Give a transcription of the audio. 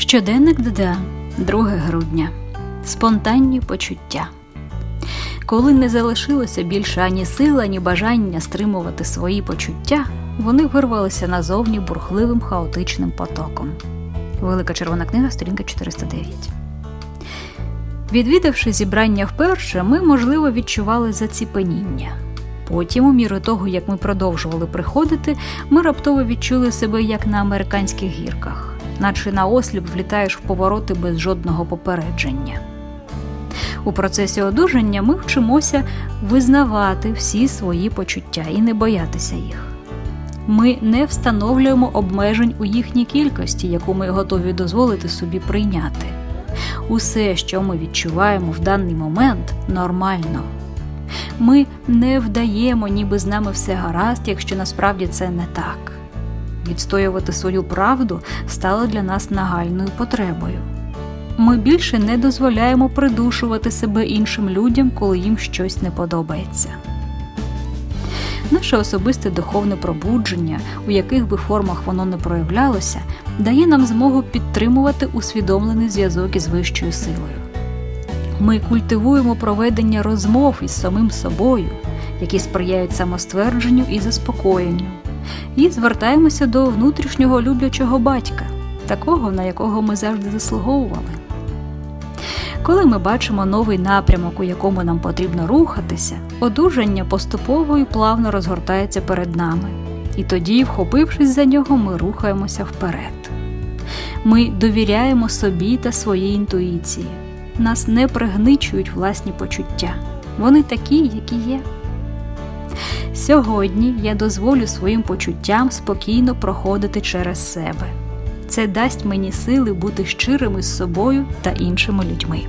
Щоденник ДДА, 2 грудня. Спонтанні почуття. Коли не залишилося більше ані сил, ані бажання стримувати свої почуття, вони вирвалися назовні бурхливим хаотичним потоком. Велика червона книга, сторінка 409. Відвідавши зібрання вперше, ми, можливо, відчували заціпеніння. Потім, у міру того, як ми продовжували приходити, ми раптово відчули себе як на американських гірках, наче на влітаєш в повороти без жодного попередження. У процесі одужання ми вчимося визнавати всі свої почуття і не боятися їх. Ми не встановлюємо обмежень у їхній кількості, яку ми готові дозволити собі прийняти. Усе, що ми відчуваємо в даний момент, нормально. Ми не вдаємо, ніби з нами все гаразд, якщо насправді це не так. Відстоювати свою правду стало для нас нагальною потребою. Ми більше не дозволяємо придушувати себе іншим людям, коли їм щось не подобається. Наше особисте духовне пробудження, у яких би формах воно не проявлялося, дає нам змогу підтримувати усвідомлений зв'язок із вищою силою. Ми культивуємо проведення розмов із самим собою, які сприяють самоствердженню і заспокоєнню, і звертаємося до внутрішнього люблячого батька, такого, на якого ми завжди заслуговували. Коли ми бачимо новий напрямок, у якому нам потрібно рухатися, одужання поступово і плавно розгортається перед нами, і тоді, вхопившись за нього, ми рухаємося вперед. Ми довіряємо собі та своїй інтуїції. Нас не пригничують власні почуття. Вони такі, які є. Сьогодні я дозволю своїм почуттям спокійно проходити через себе. Це дасть мені сили бути щирими з собою та іншими людьми.